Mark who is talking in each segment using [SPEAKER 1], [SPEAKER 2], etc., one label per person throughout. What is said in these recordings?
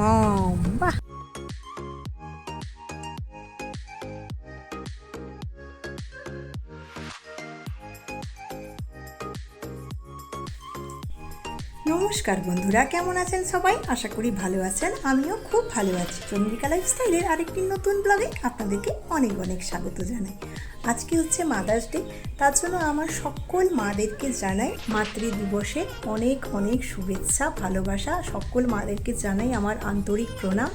[SPEAKER 1] মম বাহ নমস্কার বন্ধুরা, কেমন আছেন সবাই? আশা করি ভালো আছেন। আমিও খুব ভালো আছি। চন্দ্রিকা লাইফস্টাইলের আরেকটি নতুন ব্লগে আপনাদেরকে অনেক অনেক স্বাগত জানাই। আজকে হচ্ছে মাদার্স ডে তার জন্য আমার সকল মাদেরকে জানাই মাতৃ দিবসে অনেক অনেক শুভেচ্ছা, ভালোবাসা। সকল মাদেরকে জানাই আমার আন্তরিক প্রণাম।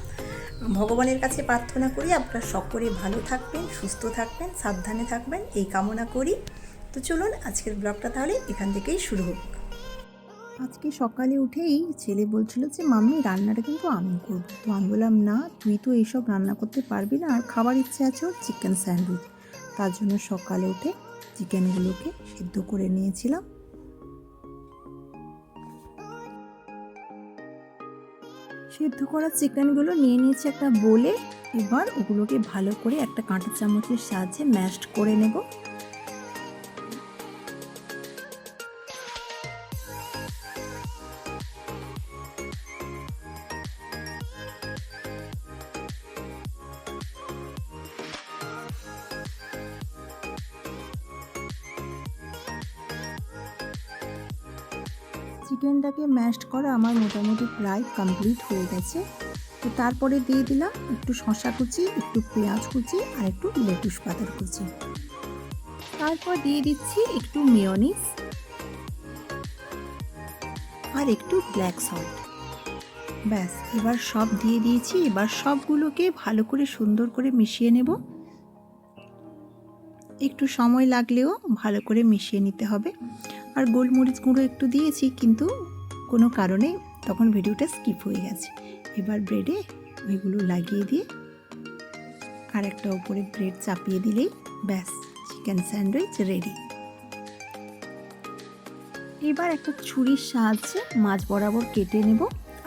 [SPEAKER 1] ভগবানের কাছে প্রার্থনা করি আপনারা সকলে ভালো থাকবেন, সুস্থ থাকবেন, সাবধানে থাকবেন, এই কামনা করি। তো চলুন আজকের ব্লগটা তাহলে এখান থেকেই শুরু হোক। আজকে সকালে উঠেই ছেলে বলছিল যে, মাম্মি, রান্নাটা কিন্তু আমি করব। তো আমি বললাম, না, তুই তো এইসব রান্না করতে পারবি না, আর খাবার ইচ্ছে আছে ওর চিকেন স্যান্ডউইচ তার জন্য সকালে উঠে চিকেনগুলোকে সিদ্ধ করে নিয়েছিলাম। সিদ্ধ করা চিকেনগুলো নিয়ে নিয়েছি একটা বলে, এবার ওগুলোকে ভালো করে একটা কাঁটা চামচের সাহায্যে ম্যাশ করে নেব। চিকেনটাকে ম্যাশড করা আমার মোটামুটি প্রায় কমপ্লিট হয়ে গেছে। তো তারপরে দিয়ে দিলাম একটু শশা কুচি, একটু পেঁয়াজ কুচি আর একটু লেটুস পাতার কুচি। তারপর দিয়ে দিচ্ছি একটু মেয়নিস আর একটু ব্ল্যাক সল্ট। ব্যাস, এবার সব দিয়ে দিয়েছি। এবার সবগুলোকে ভালো করে সুন্দর করে মিশিয়ে নেব। একটু সময় লাগলেও ভালো করে মিশিয়ে নিতে হবে। আর গোলমরিচ গুঁড়ো একটু দিয়েছি, কিন্তু কোনো কারণে তখন ভিডিওটা স্কিপ হয়ে গেছে। এবার ব্রেডে ওইগুলো লাগিয়ে দিয়ে আর একটা ওপরে ব্রেড চাপিয়ে দিলেই ব্যাস চিকেন স্যান্ডউইচ রেডি এবার একটা ছুরির সাহায্যে মাছ বরাবর কেটে নেব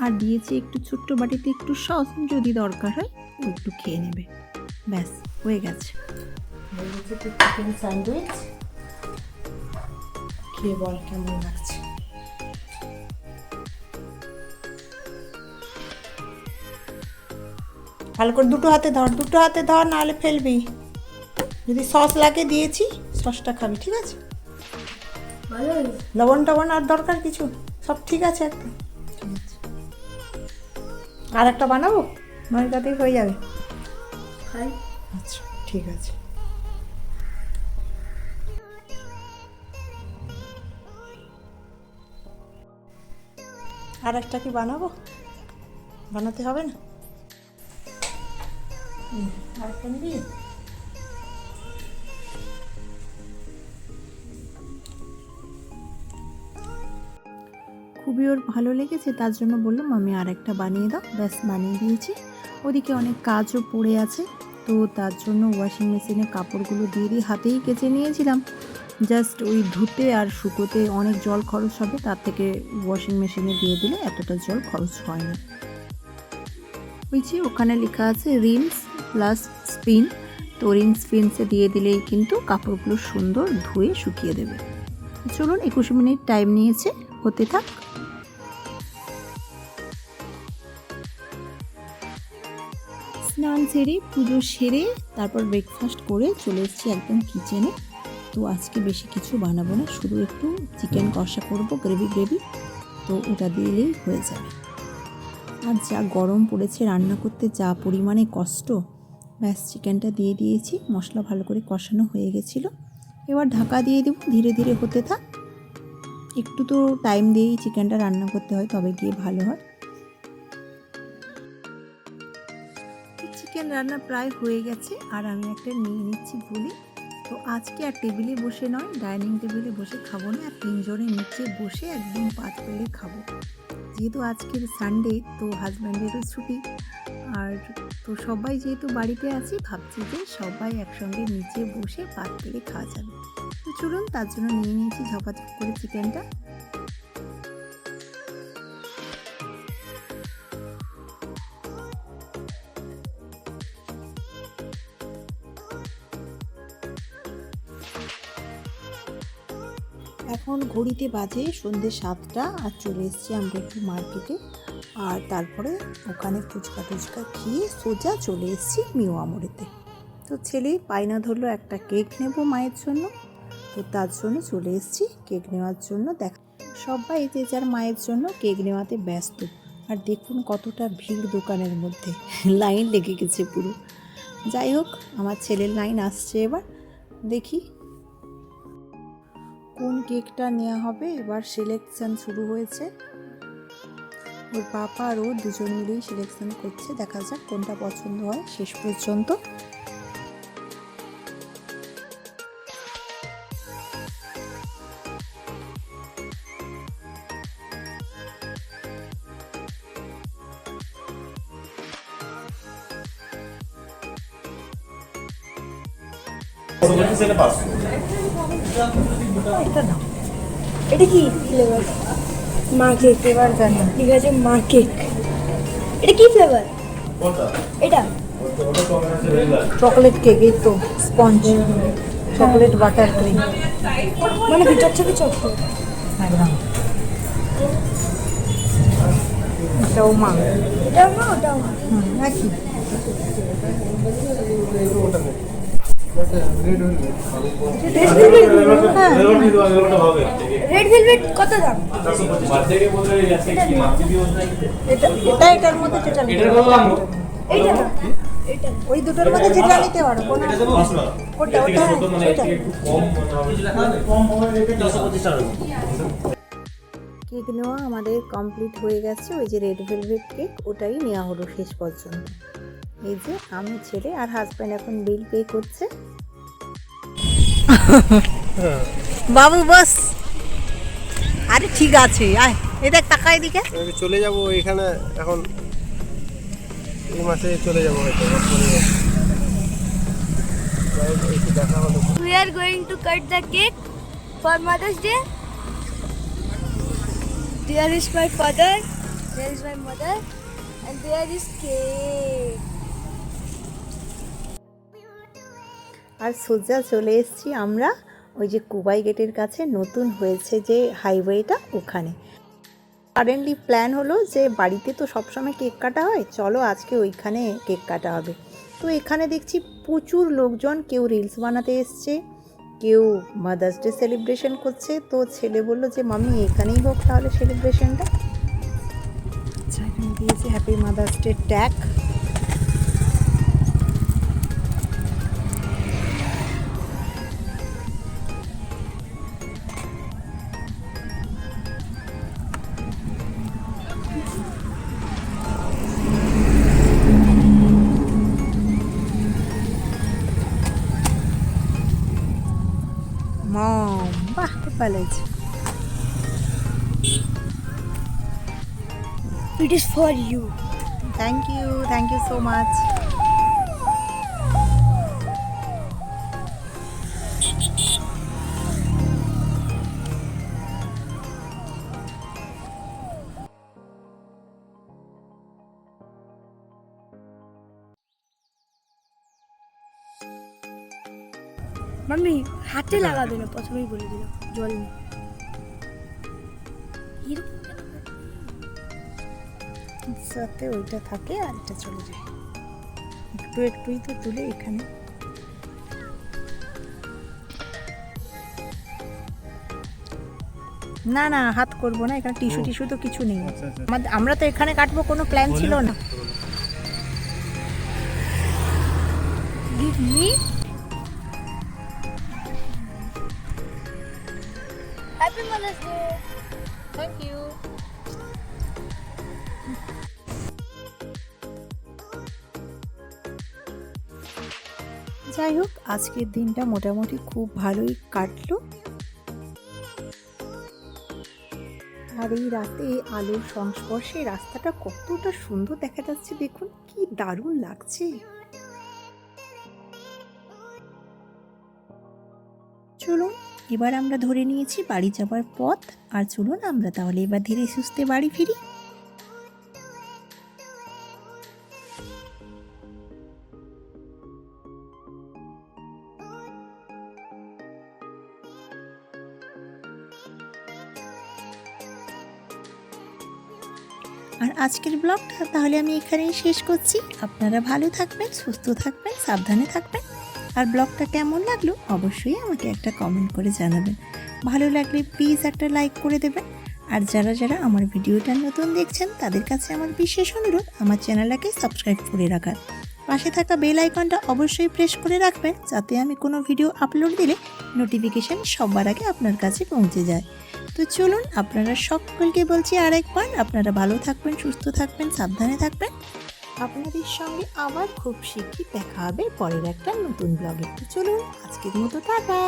[SPEAKER 1] আর দিয়েছি একটু ছোট্ট বাটিতে একটু সস, যদি দরকার হয় ও একটু খেয়ে নেবে। ব্যাস, হয়ে গেছে। চিকেন স্যান্ডউইচ খেয়ে বল কেমন লাগছে? ভালো করে দুটো হাতে ধর দুটো হাতে ধর নাহলে ফেলবি। যদি সস লাগে দিয়েছি সসটা খাবি ঠিক আছে? লবণ টবণ আর দরকার কিছু? সব ঠিক আছে একদম আর একটা বানাবো? নয়টাতেই হয়ে যাবে। আচ্ছা ঠিক আছে। আর একটা কি বানাবো? বানাতে হবে না? খুবই ওর ভালো লেগেছে, তার জন্য বললাম আমি আর একটা বানিয়ে দাও। ব্যাস, বানিয়ে দিয়েছি। ওদিকে অনেক কাজও পড়ে আছে, তো তার জন্য ওয়াশিং মেশিনে কাপড়গুলো দিয়ে দিয়ে হাতেই কেচে নিয়েছিলাম। জাস্ট ওই ধুতে আর শুকোতে অনেক জল খরচ হবে, তার থেকে ওয়াশিং মেশিনে দিয়ে দিলে এতটা জল খরচ হয় না। ওই যে ওখানে লেখা আছে রিমস প্লাস স্পিন তো রিম স্পিনসে দিয়ে দিলেই কিন্তু কাপড়গুলো সুন্দর ধুয়ে শুকিয়ে দেবে। চলুন একুশ মিনিট টাইম নিয়েছে, হতে থাক। স্নান সেরে পুজো সেরে তারপর ব্রেকফাস্ট করে চলে এসেছি একদম কিচেনে তো আজকে বেশি কিছু বানাবো না শুধু একটু চিকেন কষা করব গ্রেভি গ্রেভি তো ওটা দিলেই হয়ে যাবে। আর যা গরম পড়েছে রান্না করতে যা পরিমাণে কষ্ট ব্যাস চিকেনটা দিয়ে দিয়েছি মশলা ভালো করে কষানো হয়ে গেছিল। এবার ঢাকা দিয়ে দেবো ধীরে ধীরে হতে থাক। একটু তো টাইম দিয়েই চিকেনটা রান্না করতে হয় তবে গিয়ে ভালো হয়। চিকেন রান্না প্রায় হয়ে গেছে আর আমি একটা নিয়ে নিচ্ছি ভুলে তো আজকে আর টেবিলে বসে নয়, ডাইনিং টেবিলে বসে খাব না, আর তিনজনের নিচে বসে একদম পাত পেলে খাব। যেহেতু আজকের সানডে তো হাজব্যান্ডেরও ছুটি। আর তো সবাই যেহেতু বাড়িতে আছি, ভাবছি যে সবাই একসঙ্গে নিচে বসে পাত পেলে খাওয়া যাবে। তো চলুন, তার জন্য নিয়ে নিয়েছি ঝপাঝপ করে চিকেনটা এখন ঘড়িতে বাজে সন্ধ্যে সাতটা আর চলে এসেছি আমরা একটু মার্কেটে। আর তারপরে ওখানে ফুচকা টুচকা খেয়ে সোজা চলে এসেছি মিও আমরেতে। তো ছেলে পায়না ধরলো একটা কেক নেব মায়ের জন্য। তো তার জন্য চলে এসেছি কেক নেওয়ার জন্য দেখা। সবাই যে যার মায়ের জন্য কেক নেওয়াতে ব্যস্ত। আর দেখুন কতটা ভিড় দোকানের মধ্যে। লাইন লেগে গেছে পুরো। যাই হোক, আমার ছেলের লাইন আসছে এবার। দেখি কোন কেকটা নেওয়া হবে? এবার সিলেকশন শুরু হয়েছে। ওর পাপা আর ও দুজন মিলেই সিলেকশন করছে। দেখা যাক কোনটা পছন্দ হয় শেষ পর্যন্ত। এটা
[SPEAKER 2] কি? ফ্লেভার মা কেক
[SPEAKER 1] এবার জানি।
[SPEAKER 2] ঠিক আছে মা কেক এটা কি ফ্লেভার এটা?
[SPEAKER 1] চকলেট কেক এই তো স্পঞ্জ চকলেট বাটার ক্রিম
[SPEAKER 2] মানে ভিতর থেকে চকলেট
[SPEAKER 1] একদম। এটাও মা।
[SPEAKER 2] এটাও মা ওটাও মা।
[SPEAKER 1] একই।
[SPEAKER 2] রেড ভেলভেট
[SPEAKER 1] হ্যাঁ।
[SPEAKER 2] রেড ভেলভেট কত দাম?
[SPEAKER 1] এটা এটা এটার মধ্যে যেটা
[SPEAKER 2] এটা
[SPEAKER 1] ওই দুটোর মধ্যে যেটা নিতে পারো কোন ওটা ওটা ওটা কেক নেওয়া আমাদের কমপ্লিট হয়ে গেছে। ওই যে রেড ভেলভেট কেক ওটাই নেওয়া হলো শেষ পর্যন্ত। এই যে আমি ছেলে আর হাজব্যান্ড এখন বিল পে করছে। বাবু বস। আরে ঠিক আছে আয়। এই দেখ টাকা এদিকে।
[SPEAKER 3] আমি চলে যাব এখানে এখন। এই মাসে চলে যাব হয়তো
[SPEAKER 2] We are going to cut the cake for Mother's Day. There is my father, there is my mother, and there is cake.
[SPEAKER 1] আর সোজা চলে এসেছি আমরা ওই যে কুবাই গেটের কাছে, নতুন হয়েছে যে হাইওয়েটা ওখানে। সাডেনলি প্ল্যান হলো যে বাড়িতে তো সবসময় কেক কাটা হয়, চলো আজকে ওইখানে কেক কাটা হবে। তো এখানে দেখছি প্রচুর লোকজন, কেউ রিলস বানাতে এসছে, কেউ মাদার্স ডে সেলিব্রেশন করছে। তো ছেলে বলল যে মামি এখানেই হোক তাহলে সেলিব্রেশনটা আচ্ছা দিয়েছে happy Mother's Day tag
[SPEAKER 2] It is for you.
[SPEAKER 1] Thank you. Thank you so much.
[SPEAKER 2] Mummy হাতে লাগাবে না প্রথমেই বলে দিল জল নেই।
[SPEAKER 1] সাথে ওইটা থাকে আর এটা চলে যায়। একটু একটুই তো তুলে এখানে। না না হাত করব না এখানে টিস্যু টিস্যু তো কিছু নেই। আমাদের- আমরা তো এখানে কাটবো কোনো প্ল্যান ছিল না।
[SPEAKER 2] give me Happy Mother's Day.
[SPEAKER 1] Thank you যাই হোক আজকের দিনটা মোটামুটি খুব ভালোই কাটলো। আর এই রাতে আলোর সংস্পর্শে রাস্তাটা কতটা সুন্দর দেখা যাচ্ছে দেখুন কি দারুণ লাগছে। চলুন এবার আমরা ধরে নিয়েছি বাড়ি যাবার পথ। আর চলুন আমরা তাহলে এবার ধীরে সুস্থে বাড়ি ফিরি। আর আজকের ব্লগটা তাহলে আমি এখানেই শেষ করছি। আপনারা ভালো থাকবেন, সুস্থ থাকবেন, সাবধানে থাকবেন। আর ব্লগটা কেমন লাগল অবশ্যই আমাকে একটা কমেন্ট করে জানাবেন। ভালো লাগলে প্লিজ একটা লাইক করে দেবেন। আর যারা যারা আমার ভিডিওটা নতুন দেখছেন, তাদের কাছে আমার বিশেষ অনুরোধ, আমার চ্যানেলটাকে সাবস্ক্রাইব করে রাখার। পাশে থাকা বেল আইকনটা অবশ্যই প্রেস করে রাখবেন, যাতে আমি কোনো ভিডিও আপলোড দিলে নোটিফিকেশান সবার আগে আপনার কাছে পৌঁছে যায়। তো চলুন, আপনারা সকলকে বলছি আরেকবার, আপনারা ভালো থাকবেন, সুস্থ থাকবেন, সাবধানে থাকবেন। আপনাদের সঙ্গে আবার খুব শীঘ্রই দেখা হবে পরের একটা নতুন ব্লগে। চলুন, আজকের মতো টাটা।